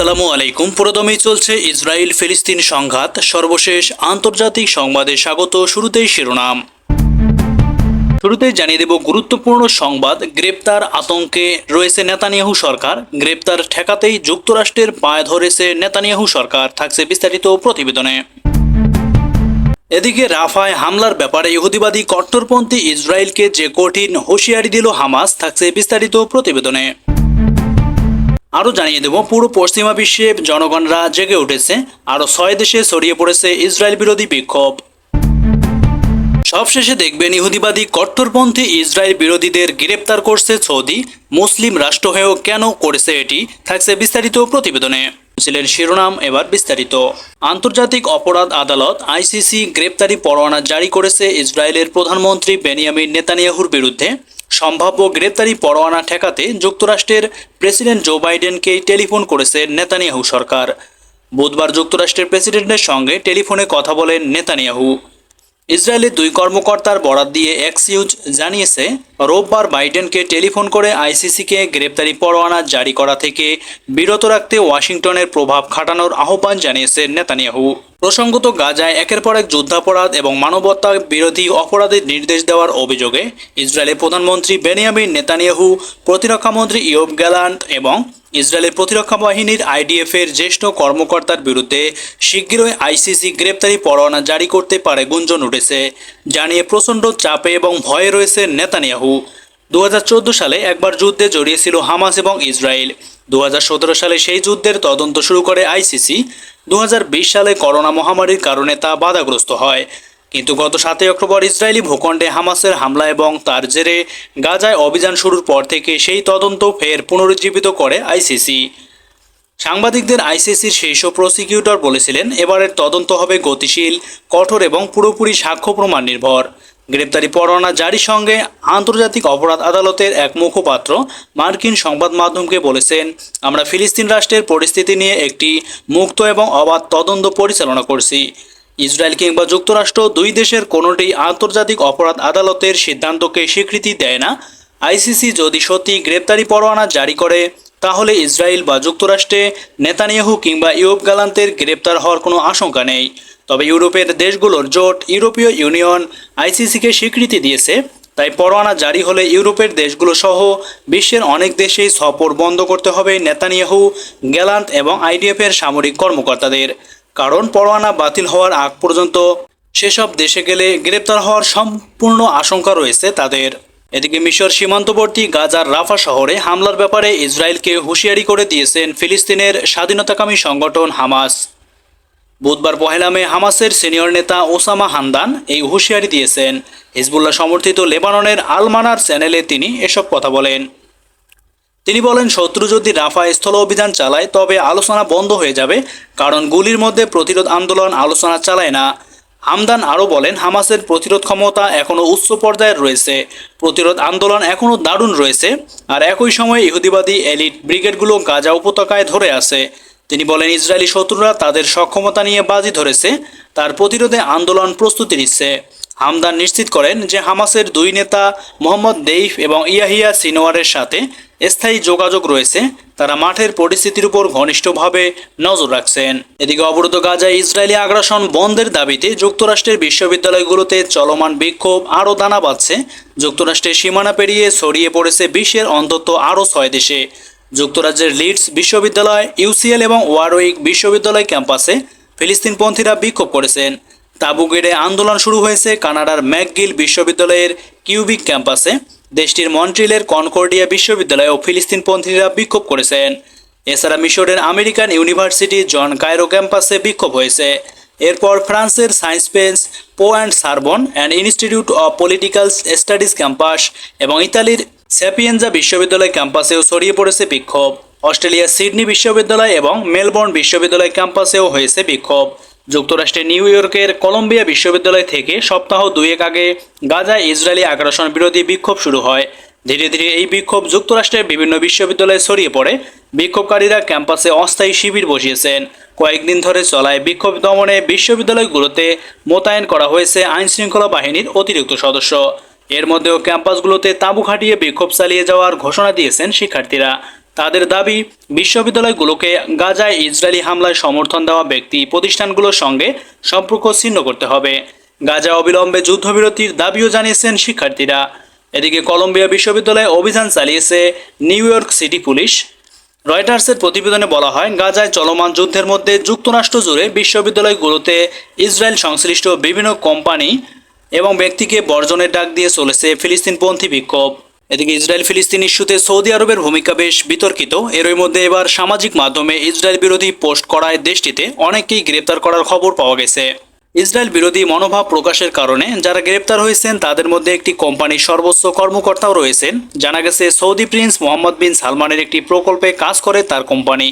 আসসালামু আলাইকুম। পুরোদমে চলছে ইসরায়েল ফিলিস্তিন সংঘাত। সর্বশেষ আন্তর্জাতিক সংবাদে স্বাগত শুরুতেই শিরোনাম। শুরুতেই জানিয়ে দেব গুরুত্বপূর্ণ সংবাদ। গ্রেপ্তার আতঙ্কে রয়েছে নেতানিয়াহু সরকার। গ্রেপ্তার ঠেকাতেই যুক্তরাষ্ট্রের পায়ে ধরেছে নেতানিয়াহু সরকার, থাকছে বিস্তারিত প্রতিবেদনে। এদিকে রাফায় হামলার ব্যাপারে ইহুদিবাদী কট্টরপন্থী ইসরায়েলকে যে কঠিন হুঁশিয়ারি দিল হামাস, থাকছে বিস্তারিত প্রতিবেদনে। আরও জানিয়ে দেব, পুরো পশ্চিমা বিশ্বে জনগণরা জেগে উঠেছে আরও ছয় দেশে ছড়িয়ে পড়েছে ইসরায়েল বিরোধী বিক্ষোভ। সবশেষে দেখবেন ইহুদিবাদী কট্টরপন্থী ইসরায়েল বিরোধীদের গ্রেপ্তার করছে সৌদি, মুসলিম রাষ্ট্র হয়েও কেন করেছে এটি, থাকছে বিস্তারিত প্রতিবেদনে। ছিলেন শিরোনাম এবার বিস্তারিত। আন্তর্জাতিক অপরাধ আদালত আইসিসি গ্রেপ্তারি পরোয়ানা জারি করেছে ইসরায়েলের প্রধানমন্ত্রী বেনিয়ামিন নেতানিয়াহুর বিরুদ্ধে। সম্ভাব্য গ্রেপ্তারি পরোয়ানা ঠেকাতে যুক্তরাষ্ট্রের প্রেসিডেন্ট জো বাইডেনকে টেলিফোন করেছে নেতানিয়াহু সরকার। বুধবার যুক্তরাষ্ট্রের প্রেসিডেন্টের সঙ্গে টেলিফোনে কথা বলেন নেতানিয়াহু। ইসরায়েলের দুই কর্মকর্তার বরাত দিয়ে এক্সিউজ জানিয়েছে, রোববার বাইডেনকে টেলিফোন করে আইসিসিকে গ্রেপ্তারি পরোয়ানা জারি করা থেকে বিরত রাখতে ওয়াশিংটনের প্রভাব খাটানোর আহ্বান জানিয়েছে নেতানিয়াহু। প্রসঙ্গত, গাজায় একের পর এক যুদ্ধাপরাধ এবং মানবতা বিরোধী অপরাধের নির্দেশ দেওয়ার অভিযোগে ইসরায়েলের প্রধানমন্ত্রী বেনিয়ামিন নেতানিয়াহু প্রতিরক্ষামন্ত্রী ইয়োব গ্যালান্ট এবং ইসরায়েলের প্রতিরক্ষা বাহিনীর আইডিএফ এর জ্যেষ্ঠ কর্মকর্তার বিরুদ্ধে শীঘ্রই আইসিসি গ্রেপ্তারি পরোয়ানা জারি করতে পারে গুঞ্জন উঠেছে। জানিয়ে প্রচণ্ড চাপে এবং ভয়ে রয়েছে নেতানিয়াহু। দু হাজার চোদ্দ সালে একবার যুদ্ধে জড়িয়েছিল হামাস এবং ইসরায়েল। দু হাজার সতেরো সালে সেই যুদ্ধের তদন্ত শুরু করে আইসিসি। দু হাজার বিশ সালে করোনা মহামারীর কারণে তা বাধাগ্রস্ত হয়। কিন্তু গত সাতই অক্টোবর ইসরায়েলি ভূখণ্ডে হামাসের হামলা এবং তার জেরে গাজায় অভিযান শুরুর পর থেকে সেই তদন্ত ফের পুনরুজ্জীবিত করে আইসিসি। সাংবাদিকদের আইসিসির শীর্ষ প্রসিকিউটর বলেছিলেন, এবারের তদন্ত হবে গতিশীল, কঠোর এবং পুরোপুরি সাক্ষ্য প্রমাণ নির্ভর। গ্রেপ্তারি পরোয়ানা জারির সঙ্গে আন্তর্জাতিক অপরাধ আদালতের এক মুখপাত্র মার্কিন সংবাদ মাধ্যমকে বলেছেন, আমরা ফিলিস্তিন রাষ্ট্রের পরিস্থিতি নিয়ে একটি মুক্ত এবং অবাধ তদন্ত পরিচালনা করছি। ইসরায়েল কিংবা যুক্তরাষ্ট্র দুই দেশের কোনোটি আন্তর্জাতিক অপরাধ আদালতের সিদ্ধান্তকে স্বীকৃতি দেয় না। আইসিসি যদি সত্যি গ্রেপ্তারি পরোয়ানা জারি করে, তাহলে ইসরায়েল বা যুক্তরাষ্ট্রে নেতানিয়াহু কিংবা ইউব গালান্তের গ্রেপ্তার হওয়ার কোনো আশঙ্কা নেই। তবে ইউরোপের দেশগুলোর জোট ইউরোপীয় ইউনিয়ন আইসিসিকে স্বীকৃতি দিয়েছে, তাই পরোয়ানা জারি হলে ইউরোপের দেশগুলো সহ বিশ্বের অনেক দেশেই সফর বন্ধ করতে হবে নেতানিয়াহু, গ্যালান্ট এবং আইডিএফের সামরিক কর্মকর্তাদের। কারণ পরোয়ানা বাতিল হওয়ার আগ পর্যন্ত সেসব দেশে গেলে গ্রেপ্তার হওয়ার সম্পূর্ণ আশঙ্কা রয়েছে তাদের। এদিকে মিশর সীমান্তবর্তী গাজার রাফা শহরে হামলার ব্যাপারে ইসরায়েলকে হুঁশিয়ারি করে দিয়েছেন ফিলিস্তিনের স্বাধীনতাকামী সংগঠন হামাস। বুধবার পহেলা মে হামাসের সিনিয়র নেতা ওসামা হামদান এই হুঁশিয়ারি দিয়েছেন। হিজবুল্লাহ সমর্থিত লেবাননের আলমানার চ্যানেলে তিনি এসব কথা বলেন। তিনি বলেন, শত্রু যদি রাফা স্থল অভিযান চালায়, তবে আলোচনা বন্ধ হয়ে যাবে, কারণ গুলির মধ্যে প্রতিরোধ আন্দোলন আলোচনা চালায় না। হামদান আরও বলেন, হামাসের প্রতিরোধ ক্ষমতা এখনও উচ্চ পর্যায়ের রয়েছে। প্রতিরোধ আন্দোলন এখনও দারুণ রয়েছে, আর একই সময়ে ইহুদিবাদী এলিট ব্রিগেডগুলো গাজা উপত্যকায় ধরে আছে। তিনি বলেন, ইসরায়েলি শত্রুরা তাদের সক্ষমতা নিয়ে বাজি ধরেছে, তার প্রতিরোধে আন্দোলন প্রস্তুতি নিচ্ছে। হামদান নিশ্চিত করেন যে হামাসের দুই নেতা মোহাম্মদ দেইফ এবং ইয়াহিয়া সিনোয়ারের সাথে স্থায়ী যোগাযোগ রয়েছে, তারা মাঠের পরিস্থিতির উপর ঘনিষ্ঠভাবে নজর রাখছেন। এদিকে অবরুদ্ধ গাজায় ইসরায়েলি আগ্রাসন বন্ধের দাবিতে যুক্তরাষ্ট্রের বিশ্ববিদ্যালয়গুলোতে চলমান বিক্ষোভ আরও দানা বাঁধছে। যুক্তরাষ্ট্রের সীমানা পেরিয়ে ছড়িয়ে পড়েছে বিশ্বের অন্তত আরও ছয় দেশে। যুক্তরাজ্যের লিডস বিশ্ববিদ্যালয়, ইউসিএল এবং ওয়ারউইক বিশ্ববিদ্যালয় ক্যাম্পাসে ফিলিস্তিনপন্থীরা বিক্ষোভ করেছেন। তাবুগেড়ে আন্দোলন শুরু হয়েছে কানাডার ম্যাকগিল বিশ্ববিদ্যালয়ের কিউবিক ক্যাম্পাসে। দেশটির মন্ট্রিলের কনকর্ডিয়া বিশ্ববিদ্যালয়েও ফিলিস্তিনপন্থীরা বিক্ষোভ করেছেন। এছাড়া মিশরের আমেরিকান ইউনিভার্সিটি জন কায়রো ক্যাম্পাসে বিক্ষোভ হয়েছে। এরপর ফ্রান্সের science pens, Po and Sorbonne, and institute of political studies campus এবং ইতালির স্যাপিয়েনজা বিশ্ববিদ্যালয় ক্যাম্পাসেও ছড়িয়ে পড়েছে বিক্ষোভ। অস্ট্রেলিয়ার সিডনি বিশ্ববিদ্যালয় এবং মেলবোর্ন বিশ্ববিদ্যালয় ক্যাম্পাসেও হয়েছে বিক্ষোভ। যুক্তরাষ্ট্রের নিউ ইয়র্কের কলম্বিয়া বিশ্ববিদ্যালয় থেকে সপ্তাহ দুয়েক আগে গাজায় ইসরায়েলি আগ্রাসন বিরোধী বিক্ষোভ শুরু হয়। ধীরে ধীরে এই বিক্ষোভ যুক্তরাষ্ট্রের বিভিন্ন বিশ্ববিদ্যালয়ে ছড়িয়ে পড়ে। বিক্ষোভকারীরা ক্যাম্পাসে অস্থায়ী শিবির বসিয়েছেন। কয়েকদিন ধরে চলায় বিক্ষোভ দমনে বিশ্ববিদ্যালয়গুলোতে মোতায়েন করা হয়েছে আইনশৃঙ্খলা বাহিনীর অতিরিক্ত সদস্য। এর মধ্যেও ক্যাম্পাসগুলোতে তাঁবু খাটিয়ে বিক্ষোভ চালিয়ে যাওয়ার ঘোষণা দিয়েছেন শিক্ষার্থীরা। তাদের দাবি, বিশ্ববিদ্যালয়গুলোকে গাজায় ইসরায়েলি হামলায় সমর্থন দেওয়া ব্যক্তি প্রতিষ্ঠানগুলোর সঙ্গে সম্পর্ক ছিন্ন করতে হবে। গাজা অবিলম্বে যুদ্ধবিরতির দাবিও জানিয়েছেন শিক্ষার্থীরা। এদিকে কলম্বিয়া বিশ্ববিদ্যালয়ে অভিযান চালিয়েছে নিউ ইয়র্ক সিটি পুলিশ। রয়টার্সের প্রতিবেদনে বলা হয়, গাজায় চলমান যুদ্ধের মধ্যে যুক্তরাষ্ট্র জুড়ে বিশ্ববিদ্যালয়গুলোতে ইসরায়েল সংশ্লিষ্ট বিভিন্ন কোম্পানি এবং ব্যক্তিকে বর্জনের ডাক দিয়ে চলেছে ফিলিস্তিনপন্থী বিক্ষোভ। এদিকে ইসরায়েল ফিলিস্তিন ইস্যুতে সৌদি আরবের ভূমিকা বেশ বিতর্কিত। এরই মধ্যে এবার সামাজিক মাধ্যমে ইসরায়েল বিরোধী পোস্ট করায় দেশটিতে অনেকেই গ্রেপ্তার করার খবর পাওয়া গেছে। ইসরায়েল বিরোধী মনোভাব প্রকাশের কারণে যারা গ্রেপ্তার হয়েছেন, তাদের মধ্যে একটি কোম্পানির সর্বোচ্চ কর্মকর্তাও রয়েছেন। জানা গেছে, সৌদি প্রিন্স মোহাম্মদ বিন সালমানের একটি প্রকল্পে কাজ করে তার কোম্পানি।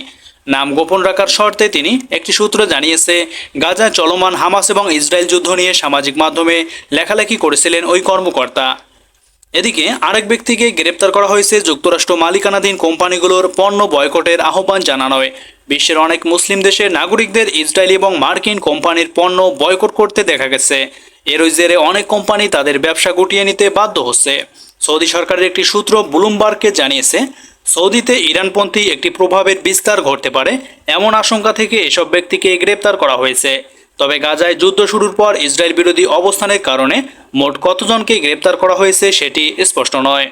নাম গোপন রাখার শর্তে তিনি একটি সূত্র জানিয়েছে, গাজায় চলমান হামাস এবং ইসরায়েল যুদ্ধ নিয়ে সামাজিক মাধ্যমে লেখালেখি করেছিলেন ওই কর্মকর্তা। এদিকে আরেক ব্যক্তিকে গ্রেপ্তার করা হয়েছে যুক্তরাষ্ট্র মালিকানাধীন কোম্পানিগুলোর পণ্য বয়কটের আহ্বান জানানোয়। বিশ্বের অনেক মুসলিম দেশের নাগরিকদের ইসরায়েলি এবং মার্কিন কোম্পানির পণ্য বয়কট করতে দেখা গেছে। এর ওই জেরে অনেক কোম্পানি তাদের ব্যবসা গুটিয়ে নিতে বাধ্য হচ্ছে। সৌদি সরকারের একটি সূত্র ব্লুমবার্গকে জানিয়েছে সৌদিতে ইরানপন্থী একটি প্রভাবের বিস্তার ঘটতে পারে, এমন আশঙ্কা থেকে এসব ব্যক্তিকে গ্রেপ্তার করা হয়েছে। তবে গাজায় যুদ্ধ শুরুর পর ইসরায়েল বিরোধী অবস্থানের কারণে মোট কতজনকে গ্রেপ্তার করা হয়েছে সেটি স্পষ্ট নয়।